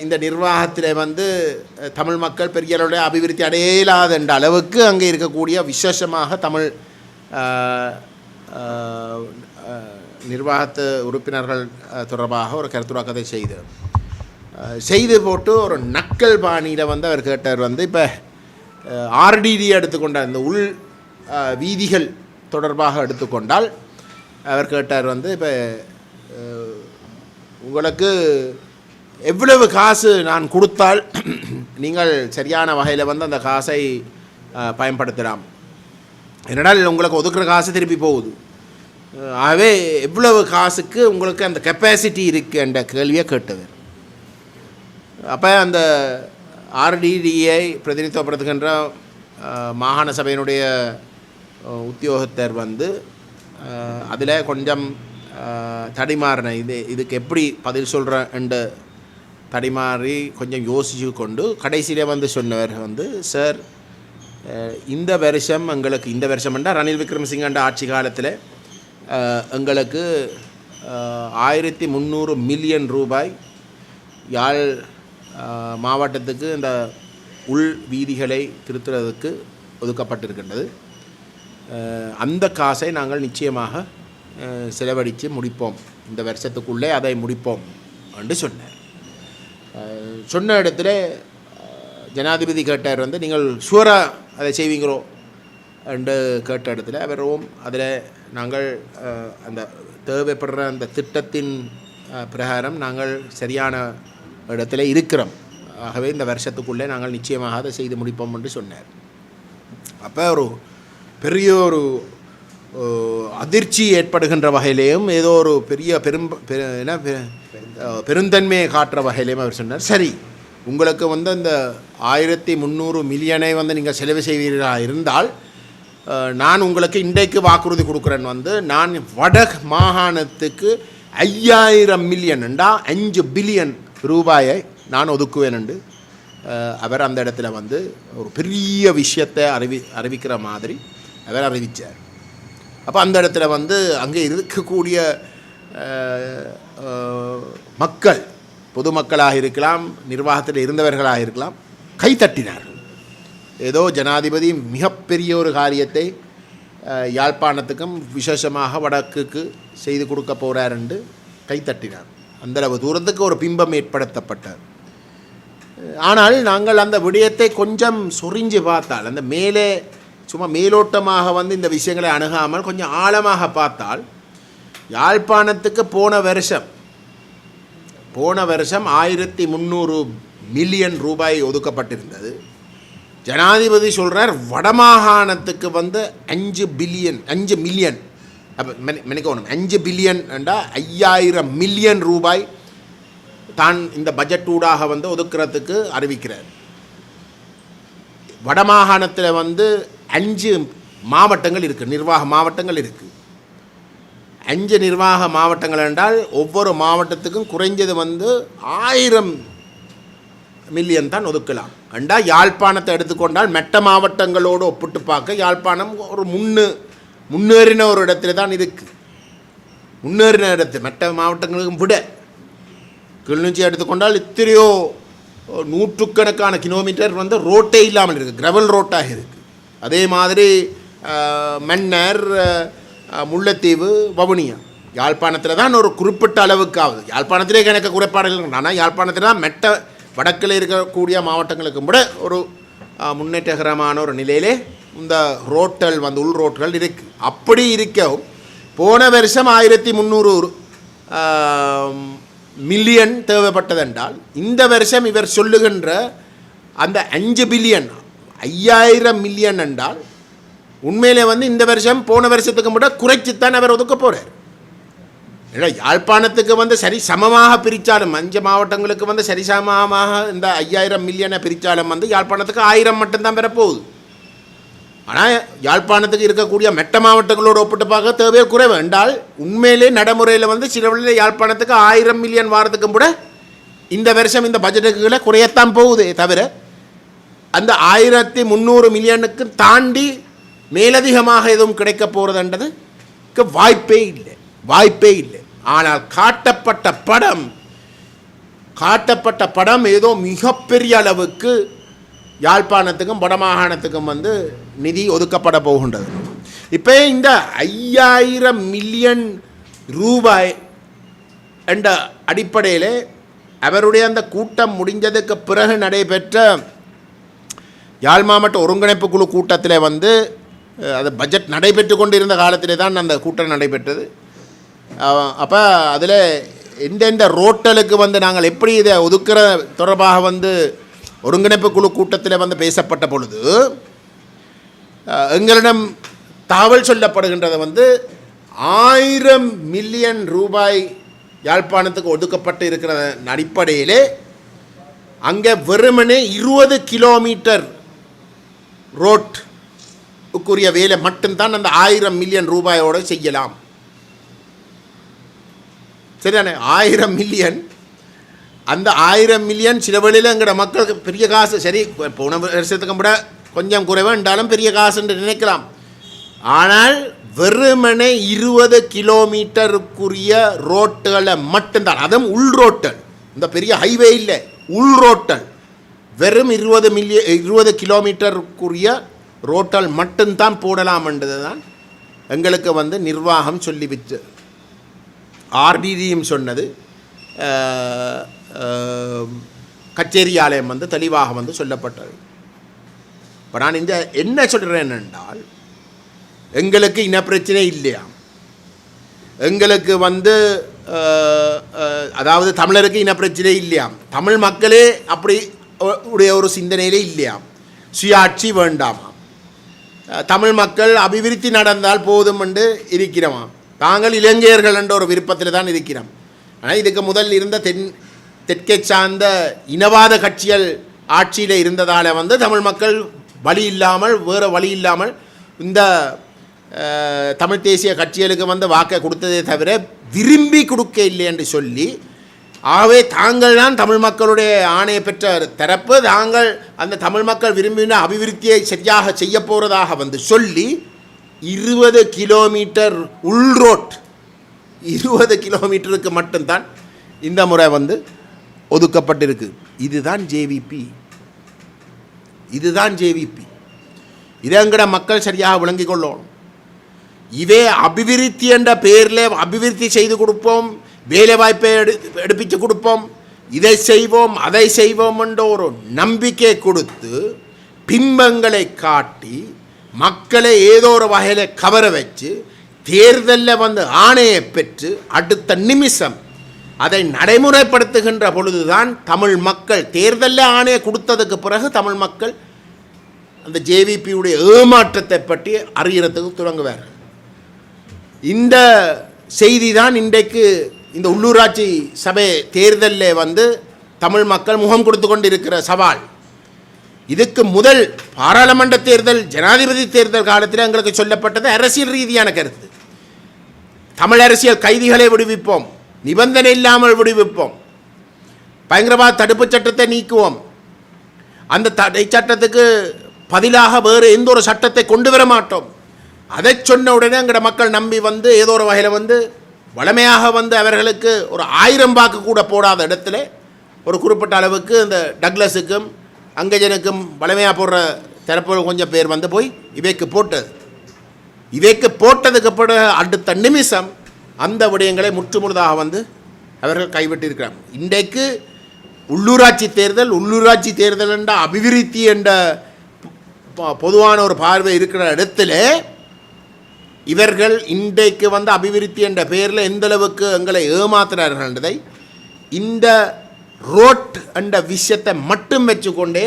இந்த நிர்வாகத்தில் வந்து தமிழ் மக்கள் பெரிய அபிவிருத்தி அடையலாத என்ற அளவுக்கு அங்கே இருக்கக்கூடிய விசேஷமாக தமிழ் நிர்வாகத்து உறுப்பினர்கள் தொடர்பாக ஒரு கருத்துராக்கத்தை செய்து செய்து போட்டு ஒரு நக்கல் பாணியில் வந்து அவர் கேட்டார். வந்து இப்போ ஆர்டிடி எடுத்துக்கொண்ட இந்த உள் வீதிகள் தொடர்பாக எடுத்துக்கொண்டால் அவர் கேட்டார் வந்து இப்போ உங்களுக்கு எவ்வளவு காசு நான் கொடுத்தால் நீங்கள் சரியான வகையில் வந்து அந்த காசை பயன்படுத்தலாம். என்னடால் உங்களுக்கு ஒதுக்குற காசு திருப்பி போகுது. ஆகவே எவ்வளவு காசுக்கு உங்களுக்கு அந்த கெப்பாசிட்டி இருக்குது என்ற கேள்வியை கேட்டவர். அப்போ அந்த ஆர்டிடியை பிரதிநிதித்துவப்படுத்துகின்ற மாகாண சபையினுடைய உத்தியோகத்தர் வந்து அதில் கொஞ்சம் தடிமாறின இது இதுக்கு எப்படி பதில் சொல்கிறேன் என்று தடிமாறி கொஞ்சம் யோசிச்சு கொண்டு கடைசியில் வந்து சொன்னவர் வந்து சார் இந்த வருஷம் எங்களுக்கு இந்த வருஷம்ண்டா ரணில் விக்ரமசிங்கண்ட ஆட்சி காலத்தில் எங்களுக்கு ஆயிரத்தி முந்நூறு மில்லியன் ரூபாய் யாழ் மாவட்டத்துக்கு இந்த உள் வீதிகளை திருத்துறதுக்கு ஒதுக்கப்பட்டிருக்கின்றது. அந்த காசை நாங்கள் நிச்சயமாக செலவழித்து முடிப்போம். இந்த வருஷத்துக்குள்ளே அதை முடிப்போம் என்று சொன்னார். சொன்ன இடத்துல ஜனாதிபதி கேட்டார் வந்து நீங்கள் ஷுவராக அதை செய்வீங்களோ? என்று கேட்ட இடத்துல வெறும் அதில் நாங்கள் அந்த தேவைப்படுற அந்த திட்டத்தின் பிரகாரம் நாங்கள் சரியான இடத்துல இருக்கிறோம். ஆகவே இந்த வருஷத்துக்குள்ளே நாங்கள் நிச்சயமாக அதை செய்து முடிப்போம் என்று சொன்னார். அப்போ ஒரு பெரிய ஒரு அதிர்ச்சி ஏற்படுகின்ற வகையிலேயும் ஏதோ ஒரு பெரிய பெரும் பெரு என்ன பெருந்தன்மையை காட்டுற வகையிலையும் அவர் சொன்னார். சரி உங்களுக்கு வந்து அந்த ஆயிரத்தி முந்நூறு மில்லியனை வந்து நீங்கள் செலவு செய்வீர்களாக இருந்தால் நான் உங்களுக்கு இன்றைக்கு வாக்குறுதி கொடுக்குறேன் வந்து நான் வட மாகாணத்துக்கு ஐயாயிரம் மில்லியன் அஞ்சு பில்லியன் ரூபாயை நான் ஒதுக்குவேன் அவர் அந்த இடத்துல வந்து ஒரு பெரிய விஷயத்தை அறிவி அறிவிக்கிற மாதிரி அவர் அறிவித்தார் அப்போ அந்த இடத்துல வந்து அங்கே இருக்கக்கூடிய மக்கள் பொதுமக்களாக இருக்கலாம் நிர்வாகத்தில் இருந்தவர்களாக இருக்கலாம் கைத்தட்டினார்கள் ஏதோ ஜனாதிபதி மிகப்பெரிய ஒரு காரியத்தை யாழ்ப்பாணத்துக்கும் விசேஷமாக வடக்குக்கு செய்து கொடுக்க போகிறார் என்று கைத்தட்டினார் அந்தளவு தூரத்துக்கு ஒரு பிம்பம் ஏற்படுத்தப்பட்டார். ஆனால் நாங்கள் அந்த விடயத்தை கொஞ்சம் சொரிஞ்சு பார்த்தால் அந்த மேலே சும்மா மேலோட்டமாக வந்து இந்த விஷயங்களை அணுகாமல் கொஞ்சம் ஆழமாக பார்த்தால் யாழ்ப்பாணத்துக்கு போன வருஷம் போன வருஷம் ஆயிரத்தி முந்நூறு மில்லியன் ரூபாய் ஒதுக்கப்பட்டிருந்தது. ஜனாதிபதி சொல்கிறார் வடமாகாணத்துக்கு வந்து அஞ்சு பில்லியன் அஞ்சு மில்லியன் அப்போ மெனிக்கணும் அஞ்சு பில்லியன் என்றால் ஐயாயிரம் மில்லியன் ரூபாய் தான் இந்த பட்ஜெட் ஊடாக வந்து ஒதுக்குறதுக்கு அறிவிக்கிறார். வடமாகாணத்தில் வந்து அஞ்சு மாவட்டங்கள் இருக்குது நிர்வாக மாவட்டங்கள் இருக்குது அஞ்சு நிர்வாக மாவட்டங்கள் என்றால் ஒவ்வொரு மாவட்டத்துக்கும் குறைஞ்சது வந்து ஆயிரம் மில்லியன் தான் ஒதுக்கலாம். அண்டா யாழ்ப்பாணத்தை எடுத்துக்கொண்டால் மெட்ட மாவட்டங்களோடு ஒப்பிட்டு பார்க்க யாழ்ப்பாணம் ஒரு முன்னு முன்னேறின ஒரு இடத்துல தான் இருக்குது முன்னேறின இடத்து மெட்ட மாவட்டங்களுக்கும் விட. கிளிநொச்சி எடுத்துக்கொண்டால் இத்தனையோ நூற்றுக்கணக்கான கிலோமீட்டர் வந்து ரோட்டே இல்லாமல் இருக்குது கிரவல் ரோட்டாக இருக்குது அதே மாதிரி மன்னர் முல்லைத்தீவு வவுனியா. யாழ்ப்பாணத்தில் தான் ஒரு குறிப்பிட்ட அளவுக்கு ஆகுது யாழ்ப்பாணத்திலே கணக்கு குறைபாடுகள் ஆனால் யாழ்ப்பாணத்தில் தான் மெட்ட வடக்கில் இருக்கக்கூடிய மாவட்டங்களுக்கும் கூட ஒரு முன்னேற்றகரமான ஒரு நிலையிலே இந்த ரோட்டல் வந்து உள் ரோட்டுகள் இருக்குது அப்படி இருக்கவும் போன வருஷம் ஆயிரத்தி முந்நூறு மில்லியன் தேவைப்பட்டதென்றால் இந்த வருஷம் இவர் சொல்லுகின்ற அந்த அஞ்சு பில்லியன் ஐயாயிரம் மில்லியன் என்றால் உண்மையிலே வந்து இந்த வருஷம் போன வருஷத்துக்கு கூட குறைச்சித்தான் அவர் ஒதுக்க போகிறார் இல்லை யாழ்ப்பாணத்துக்கு வந்து சரி சமமாக பிரித்தாலும் அஞ்சு மாவட்டங்களுக்கு வந்து சரி சமமாக இந்த ஐயாயிரம் மில்லியனை பிரித்தாலும் வந்து யாழ்ப்பாணத்துக்கு ஆயிரம் மட்டும்தான் பெறப்போகுது ஆனால் யாழ்ப்பாணத்துக்கு இருக்கக்கூடிய மெட்ட மாவட்டங்களோடு ஒப்பிட்டு பார்க்க தேவையே குறைவு. என்றால் உண்மையிலே நடைமுறையில் வந்து சில வழியில் யாழ்ப்பாணத்துக்கு ஆயிரம் மில்லியன் வாரத்துக்கும் கூட இந்த வருஷம் இந்த பட்ஜெட்டுகளை குறையத்தான் போகுதே தவிர அந்த ஆயிரத்தி முந்நூறு மில்லியனுக்கு தாண்டி மேலதிகமாக எதுவும் கிடைக்க போகிறதுன்றதுக்கு வாய்ப்பே இல்லை. வாய்ப்பே இல்லை. ஆனால் காட்டப்பட்ட படம் காட்டப்பட்ட படம் ஏதோ மிகப்பெரிய அளவுக்கு யாழ்ப்பாணத்துக்கும் வடமாகாணத்துக்கும் வந்து நிதி ஒதுக்கப்பட போகின்றது. இப்போ இந்த ஐயாயிரம் மில்லியன் ரூபாய் என்ற அடிப்படையில் அவருடைய அந்த கூட்டம் முடிஞ்சதுக்கு பிறகு நடைபெற்ற யாழ் மாவட்ட ஒருங்கிணைப்பு குழு கூட்டத்தில் வந்து அது பட்ஜெட் நடைபெற்று கொண்டிருந்த காலத்திலே தான் அந்த கூட்டம் நடைபெற்றது. அப்போ அதில் எந்தெந்த ரோட்டலுக்கு வந்து நாங்கள் எப்படி இதை ஒதுக்கிற தொடர்பாக வந்து ஒருங்கிணைப்பு குழு கூட்டத்தில் வந்து பேசப்பட்ட பொழுது எங்களிடம் தகவல் சொல்லப்படுகின்றது வந்து ஆயிரம் மில்லியன் ரூபாய் யாழ்ப்பாணத்துக்கு ஒதுக்கப்பட்டு இருக்கிற அடிப்படையிலே அங்கே வெறுமனே இருபது கிலோமீட்டர் ரோட் ரோட்டுக்குரிய வேலை மட்டும்தான் அந்த ஆயிரம் மில்லியன் ரூபாயோடு செய்யலாம். சரிதானே? ஆயிரம் மில்லியன் அந்த ஆயிரம் மில்லியன் சில வழியில் எங்கட மக்களுக்கு பெரிய காசு சரி போன வருஷத்துக்கு கூட கொஞ்சம் குறைவாக இருந்தாலும் பெரிய காசு என்று நினைக்கலாம். ஆனால் வெறுமனே இருபது கிலோமீட்டருக்குரிய ரோட்டுகளை மட்டும்தான். அதுவும் உள் ரோட்டல் இந்த பெரிய ஹைவே இல்லை உள் ரோட்டல் வெறும் இருபது மில்லிய இருபது கிலோமீட்டருக்குரிய ரோட்டால் மட்டும்தான் போடலாம்ன்றது தான் எங்களுக்கு வந்து நிர்வாகம் சொல்லிவிட்டு ஆர்டிடியும் சொன்னது. கச்சேரி ஆலயம் வந்து தெளிவாக வந்து சொல்லப்பட்டது. இப்போ நான் இந்த என்ன சொல்கிறேன் என்றால் எங்களுக்கு இன பிரச்சனை இல்லையா? எங்களுக்கு வந்து அதாவது தமிழருக்கு இன பிரச்சனை இல்லையாம் தமிழ் மக்களே அப்படி உடைய ஒரு சிந்தனையிலே இல்லையாம் சுயாட்சி வேண்டாமா? தமிழ் மக்கள் அபிவிருத்தி நடந்தால் போதும் என்று இருக்கிறோமாம் தாங்கள் இளைஞர்கள் என்ற ஒரு விருப்பத்தில் தான் இருக்கிறோம். ஆனால் இதுக்கு முதல் இருந்த தென் தெற்கை சார்ந்த இனவாத கட்சிகள் ஆட்சியில் இருந்ததால் வந்து தமிழ் மக்கள் வழி இல்லாமல் வேறு வழி இல்லாமல் இந்த தமிழ் தேசிய கட்சிகளுக்கு வந்து வாக்கை கொடுத்ததே தவிர விரும்பி கொடுக்க இல்லை என்று சொல்லி ஆகவே தாங்கள் தான் தமிழ் மக்களுடைய ஆணையை பெற்ற தரப்பு தாங்கள் அந்த தமிழ் மக்கள் விரும்பின அபிவிருத்தியை சரியாக செய்ய போகிறதாக வந்து சொல்லி இருபது கிலோமீட்டர் உள் ரோட் இருபது கிலோமீட்டருக்கு மட்டும்தான் இந்த முறை வந்து ஒதுக்கப்பட்டிருக்கு. இதுதான் ஜேவிபி இதுதான் ஜேவிபி இதங்கட மக்கள் சரியாக விளங்கிக் கொள்ளணும். இதே அபிவிருத்தி என்ற பெயரில் அபிவிருத்தி செய்து கொடுப்போம். வேலை வாய்ப்பை எடு எடுப்பிச்சு கொடுப்போம். இதை செய்வோம் அதை செய்வோம் என்ற ஒரு நம்பிக்கை கொடுத்து பிம்பங்களை காட்டி மக்களை ஏதோ ஒரு வகையில் கவர வச்சு தேர்தலில் வந்து ஆணையை பெற்று அடுத்த நிமிஷம் அதை நடைமுறைப்படுத்துகின்ற பொழுதுதான் தமிழ் மக்கள் தேர்தலில் ஆணையை கொடுத்ததுக்கு பிறகு தமிழ் மக்கள் அந்த ஜேவிபியுடைய ஏமாற்றத்தை பற்றி அறியறதுக்கு தொடங்குவார்கள் இந்த செய்தி தான் இன்றைக்கு இந்த உள்ளூராட்சி சபை தேர்தலில் வந்து தமிழ் மக்கள் முகம் கொடுத்து கொண்டிருக்கிற சவால். இதுக்கு முதல் பாராளுமன்ற தேர்தல் ஜனாதிபதி தேர்தல் காலத்தில் எங்களுக்கு சொல்லப்பட்டது அரசியல் ரீதியான கருத்து. தமிழ் அரசியல் கைதிகளை விடுவிப்போம் நிபந்தனை இல்லாமல் விடுவிப்போம். பயங்கரவாத தடுப்புச் சட்டத்தை நீக்குவோம். அந்த தடை சட்டத்துக்கு பதிலாக வேறு எந்த ஒரு சட்டத்தை கொண்டு வர மாட்டோம். அதை சொன்ன உடனே எங்கட மக்கள் நம்பி வந்து ஏதோ ஒரு வகையில் வந்து வளமையாக வந்து அவர்களுக்கு ஒரு ஆயிரம் வாக்கு கூட போடாத இடத்துல ஒரு குறிப்பிட்ட அளவுக்கு இந்த டக்ளஸுக்கும் அங்கஜனுக்கும் வளமையாக போடுற தரப்பு கொஞ்சம் பேர் வந்து போய் இவைக்கு போட்டது. இவைக்கு போட்டதுக்கு பிறகு அடுத்த நிமிஷம் அந்த விடயங்களை முற்றுமுழுதாக வந்து அவர்கள் கைவிட்டிருக்கிறாங்க. இன்றைக்கு உள்ளூராட்சி தேர்தல் உள்ளூராட்சி தேர்தல் என்ற அபிவிருத்தி என்ற பொதுவான ஒரு பார்வை இருக்கிற இடத்துல இவர்கள் இன்றைக்கு வந்து அபிவிருத்தி என்ற பெயரில் எந்த அளவுக்கு எங்களை ஏமாத்துறார்கள் என்றதை இந்த ரோட் என்ற விஷயத்தை மட்டும் வச்சுக்கொண்டே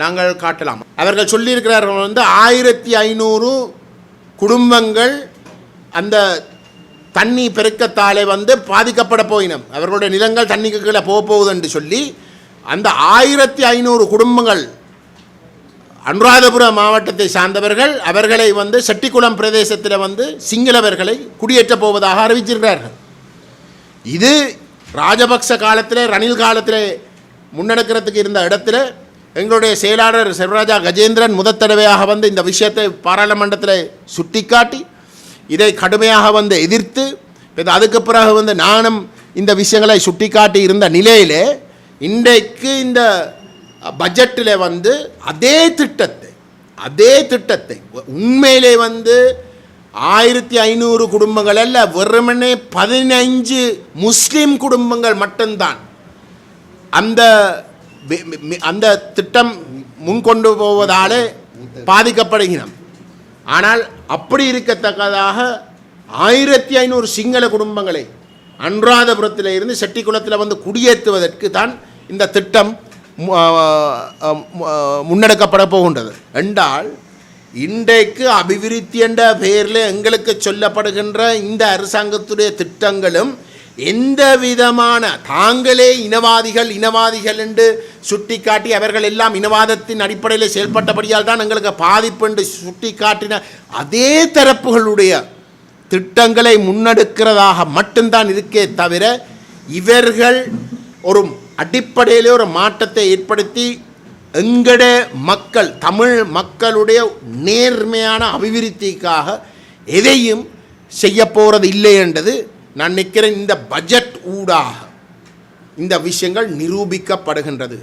நாங்கள் காட்டலாம். அவர்கள் சொல்லியிருக்கிறார்கள் வந்து ஆயிரத்தி ஐநூறு குடும்பங்கள் அந்த தண்ணி பெருக்கத்தாலே வந்து பாதிக்கப்பட போயினம். அவர்களுடைய நிலங்கள் தண்ணிக்கு கீழே போக போகுது என்று சொல்லி அந்த ஆயிரத்தி ஐநூறு குடும்பங்கள் அனுராதபுரம் மாவட்டத்தை சார்ந்தவர்கள் அவர்களை வந்து செட்டிக்குளம் பிரதேசத்தில் வந்து சிங்களவர்களை குடியேற்றப் போவதாக அறிவிச்சிருக்கிறார்கள். இது ராஜபக்ச காலத்தில் ரணில் காலத்தில் முன்னெடுக்கிறதுக்கு இருந்த இடத்துல எங்களுடைய செயலாளர் செல்வராஜா கஜேந்திரன் முதற் தடவையாக வந்து இந்த விஷயத்தை பாராளுமன்றத்தில் சுட்டிக்காட்டி இதை கடுமையாக வந்து எதிர்த்து இது அதுக்கு பிறகு வந்து நானும் இந்த விஷயங்களை சுட்டிக்காட்டி இருந்த நிலையிலே இன்றைக்கு இந்த பட்ஜெட்டில் வந்து அதே திட்டத்தை அதே திட்டத்தை உண்மையிலே வந்து ஆயிரத்தி ஐநூறு குடும்பங்கள் அல்ல வெறுமனே பதினைஞ்சு முஸ்லீம் குடும்பங்கள் மட்டும்தான். அந்த அந்த திட்டம் முன்கொண்டு போவதாலே பாதிக்கப்படுகிறோம் ஆனால் அப்படி இருக்கத்தக்கதாக ஆயிரத்தி ஐநூறு சிங்கள குடும்பங்களை அனுராதபுரத்தில் இருந்து செட்டிக்குளத்தில் வந்து குடியேற்றுவதற்கு தான் இந்த திட்டம் முன்னெடுக்கப்பட போகின்றது. என்றால் இன்றைக்கு அபிவிருத்தி என்ற பெயரில் எங்களுக்கு சொல்லப்படுகின்ற இந்த அரசாங்கத்துடைய திட்டங்களும் எந்த விதமான தாங்களே இனவாதிகள் இனவாதிகள் என்று சுட்டிக்காட்டி அவர்கள் எல்லாம் இனவாதத்தின் அடிப்படையில் செயல்பட்டபடியால் தான் எங்களுக்கு பாதிப்பு என்று சுட்டிக்காட்டின அதே தரப்புகளுடைய திட்டங்களை முன்னெடுக்கிறதாக மட்டும்தான் இருக்கே தவிர இவர்கள் ஒரு அடிப்படையிலே ஒரு மாற்றத்தை ஏற்படுத்தி எங்கட மக்கள் தமிழ் மக்களுடைய நேர்மையான அபிவிருத்திக்காக எதையும் செய்ய போகிறது இல்லை என்றது நான் நிற்கிறேன் இந்த பட்ஜெட் ஊடாக இந்த விஷயங்கள் நிரூபிக்கப்படுகின்றது.